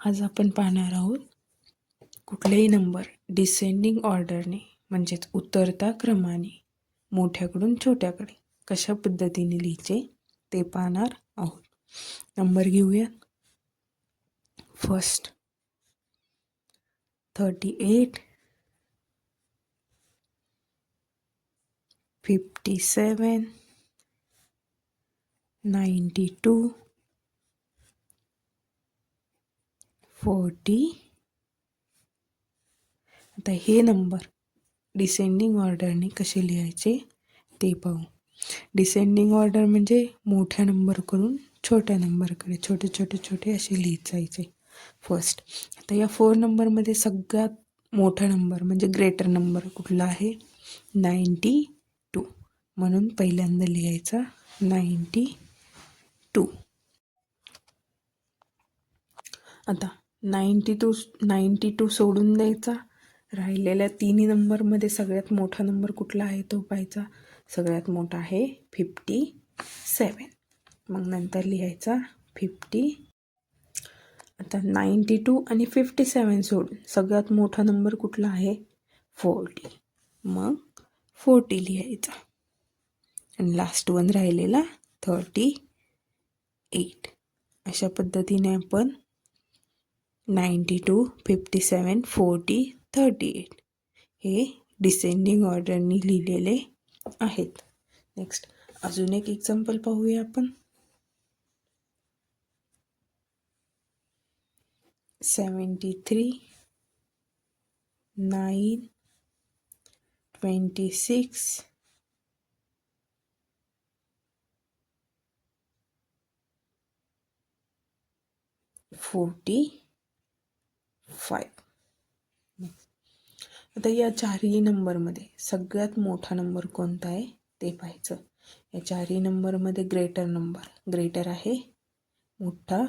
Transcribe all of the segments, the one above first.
आज आपण पाहणार आहोत कुठलेही नंबर डिसेंडिंग ऑर्डरने म्हणजेच उतरता क्रमाने मोठ्याकडून छोट्याकडे कशा पद्धतीने लिहायचे ते पाहणार आहोत. नंबर घेऊया. First thirty eight fifty seven ninety two forty. आता हे नंबर डिसेंडिंग ऑर्डरने कसे लिहायचे ते पाहू. डिसेंडिंग ऑर्डर म्हणजे मोठ्या नंबरकडून छोट्या नंबरकडे छोटे छोटे छोटे असे लिहित जायचे फर्स्ट आता या फोर नंबरमध्ये सगळ्यात मोठा नंबर म्हणजे ग्रेटर नंबर कुठला आहे? नाईंटी टू म्हणून पहिल्यांदा लिहायचा नाईंटी टू आता नाईंटी टू नाईंटी टू सोडून द्यायचा. राहिलेल्या तिन्ही नंबरमध्ये सगळ्यात मोठा नंबर कुठला आहे तो पाहायचा. सगळ्यात मोठा आहे फिफ्टी सेवन मग नंतर लिहायचा फिफ्टी. आता नाईंटी टू आणि फिफ्टी सेवन सोडून सगळ्यात मोठा नंबर कुठला आहे? फोर्टी. मग फोर्टी लिहायचा. आणि लास्ट वन राहिलेला थर्टी एट अशा पद्धतीने आपण ninety two, fifty seven, forty, thirty eight. हे डिसेंडिंग ऑर्डरनी लिहिलेले आहेत. नेक्स्ट अजून एक एक्झाम्पल पाहूया आपण. Seventy three, nine, twenty six, forty five आता या चारही नंबरमध्ये सगळ्यात मोठा नंबर कोणता आहे? ते पाहायचं. या चारही नंबरमध्ये ग्रेटर नंबर ग्रेटर आहे. मोठा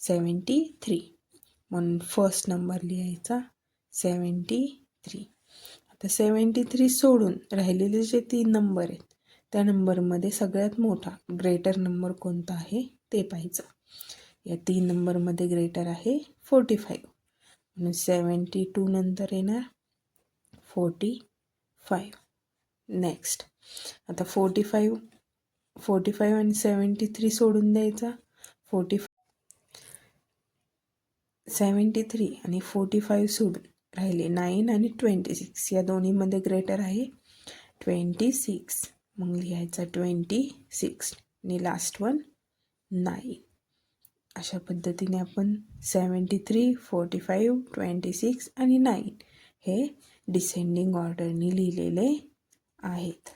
सेवन्टी थ्री म्हणून फर्स्ट नंबर लिहायचा सेवन्टी थ्री आता सेवन्टी थ्री सोडून राहिलेले जे तीन नंबर आहेत त्या नंबरमध्ये सगळ्यात मोठा ग्रेटर नंबर कोणता आहे? ते पाहायचं. या तीन नंबरमध्ये ग्रेटर आहे फोर्टी फाईव्ह आणि सेवन्टी टू नंतर येणार फोर्टी फाईव्ह. नेक्स्ट. आता फोर्टी फाईव्ह फोर्टी फाईव्ह आणि सेवन्टी थ्री सोडून द्यायचा. फोर्टी सेवन्टी थ्री आणि फोर्टी फाईव्ह सोडून राहिले नाईन आणि ट्वेंटी सिक्स. या दोन्हीमध्ये ग्रेटर आहे. Twenty six. मग लिहायचा ट्वेंटी सिक्स. आणि लास्ट वन नाईन अशा पद्धतीने आपण seventy three forty five twenty six आणि नाईन हे डिसेंडिंग ऑर्डरनी लिहिलेले आहेत.